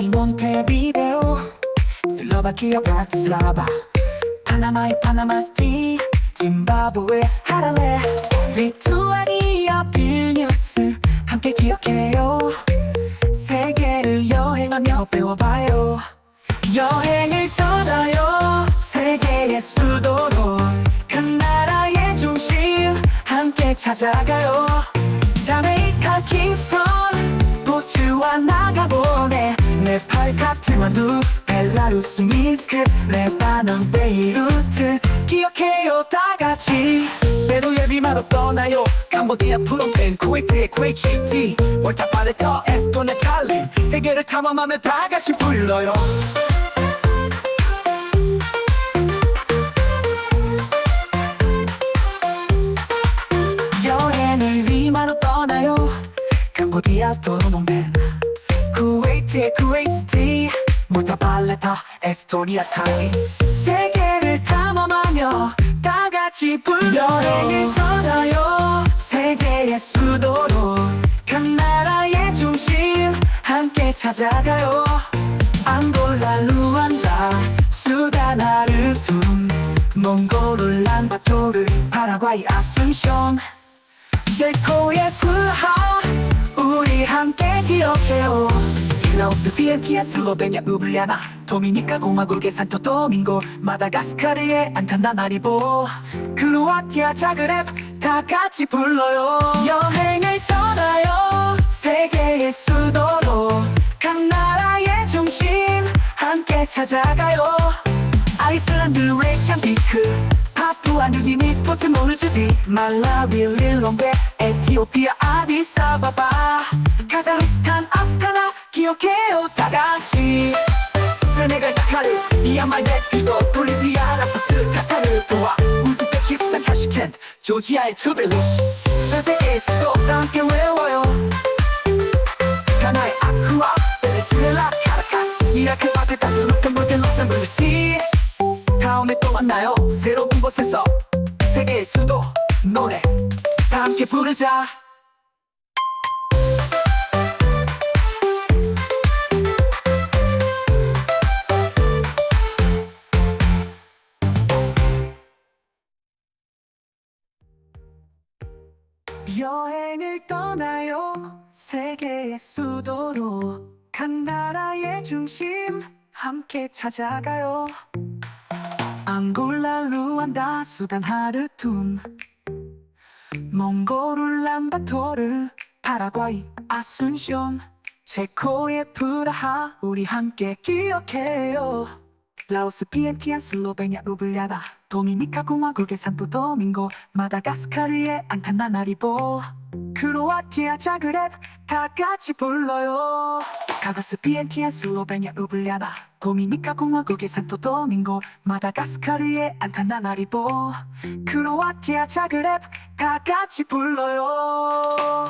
슬라바의 비데오 슬로바키아 브라트 슬라바. 파나마의 파나마 스티 짐바브웨 하랄레. 리투아니아 빌뉴스 함께 기억해요. 세계를 여행하며 배워봐요. 여행을 떠나요. 세계의 수도로 큰 나라의 중심 함께 찾아가 카트만두 벨라루스 미스크 레바논 베이루트. 기억해요 다같이. 페루 예비마로 떠나요. 캄보디아 프놈펜 쿠웨이트의 쿠웨이트시티. 월타 팔레터 에스토네 탈린. 세계를 탐험하며 다같이 불러요. 여행을 리마로 떠나요. 캄보디아 도로몽벤 쿠웨이트의 쿠웨이트 몰타 발레타 에스토니아 타이 세계를 탐험하며 다 같이 불 여행을 떠나요. 세계의 수도로 그 나라의 중심 함께 찾아가요. 앙골라 루안다 수단 하르툼 몽골 울란바토르 파라과이 아순션 셰코의 프하 우리 라오스 비엔티아 슬로베니아 우블리아나. 도미니카 공화국의 산토 도밍고. 마다가스카르의 안타나나리보. 크로아티아 자그렙 다 같이 불러요. 여행을 떠나요. 세계의 수도로. 각 나라의 중심 함께 찾아가요. 아이슬란드 레이캬비크 파푸아 누기니 포트모르즈비 말라위 릴롱베 에티오피아 아디사바바 기억해요 다같이. 세네갈 다카르 미얀마의 그리고 볼리비아 라파스 카타르 도와. 우즈베키스탄 타시켄트 조지아의 투벨루시 전 세계의 수도 다 함께 외워요. 가나의 아쿠아 베네수엘라 카라카스. 이라크 바그다드 룩셈부르크 룩셈부르크 시티 다음에 또 만나요. 새로운 곳에서. 세계의 수도 노래. 다 함께 부르자 여행을 떠나요. 세계의 수도로 각 나라의 중심 함께 찾아가요. 앙골라 루안다 수단 하르툼 몽골 울란바토르 파라과이 아순션 체코의 프라하 우리 함께 기억해요 라오스 비엔티안 슬로베니아 우블리아나 도미니카 공화국의 산토 도밍고 마다가스카르의 안타나나리보 크로아티아 자그렙 다 같이 불러요. 카가스 비엔티안 슬로베니아 우블리아나 도미니카 공화국의 산토 도밍고 마다가스카르의 안타나나리보 크로아티아 자그렙 다 같이 불러요